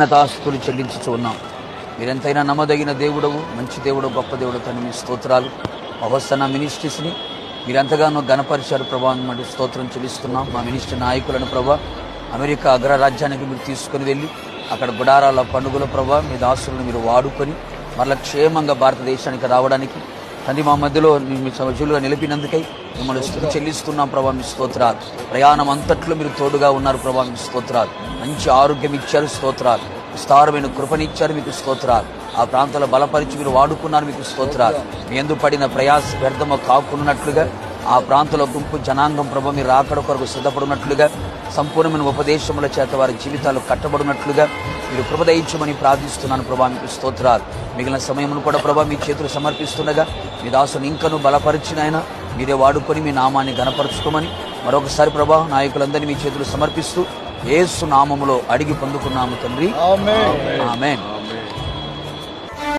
ఉన్నతాస్తులు చెల్లించుచు ఉన్నాం. మీరెంతైనా నమ్మదగిన దేవుడవు మంచి దేవుడు గొప్ప దేవుడు తను మీ స్తోత్రాలు. మహోస్తన మినిస్ట్రీస్ని మీరెంతగానో ఘనపరిచారు ప్రభావం మరి స్తోత్రం చెల్లిస్తున్నాం. మా మినిస్టర్ నాయకులను ప్రభా అమెరికా అగ్రరాజ్యానికి మీరు తీసుకుని వెళ్ళి అక్కడ గుడారాల పండుగల ప్రభా మీ దాసులను మీరు వాడుకొని మరలా క్షేమంగా భారతదేశానికి రావడానికి తండ్రి మా మధ్యలో మీ నిలిపినందుకై మిమ్మల్ని స్థుతి చెల్లిస్తున్నాం ప్రభా మీ స్తోత్రాలు. ప్రయాణం అంతట్లో మీరు తోడుగా ఉన్నారు ప్రభా మీ స్తోత్రాలు. మంచి ఆరోగ్యం ఇచ్చారు స్తోత్రాలు. విస్తారమైన కృపనిచ్చారు మీకు స్తోత్రాలు. ఆ ప్రాంతాల బలపరిచి మీరు వాడుకున్నారు మీకు స్తోత్రాలు. మీ ఎందు పడిన ప్రయాస వ్యర్థమ కాకున్నట్లుగా ఆ ప్రాంతంలో గుంపు జనాంగం ప్రభ మీరు రాకడ కొరకు సిద్ధపడినట్లుగా సంపూర్ణమైన ఉపదేశముల చేత వారి జీవితాలు కట్టబడినట్లుగా మీరు కృప దయించమని ప్రార్థిస్తున్నాను ప్రభా మీకు స్తోత్రాలు. మిగిలిన సమయమును కూడా ప్రభా మీ చేతులు సమర్పిస్తుండగా మీ దాసుని ఇంకను బలపరిచిన ఆయన మీరే వాడుకొని మీ నామాన్ని గనపరుచుకోమని మరొకసారి ప్రభా నాయకులందరినీ మీ చేతులు సమర్పిస్తూ ఏసు నామములో అడిగి పొందుకున్నాము తండ్రి. ఆమెన్.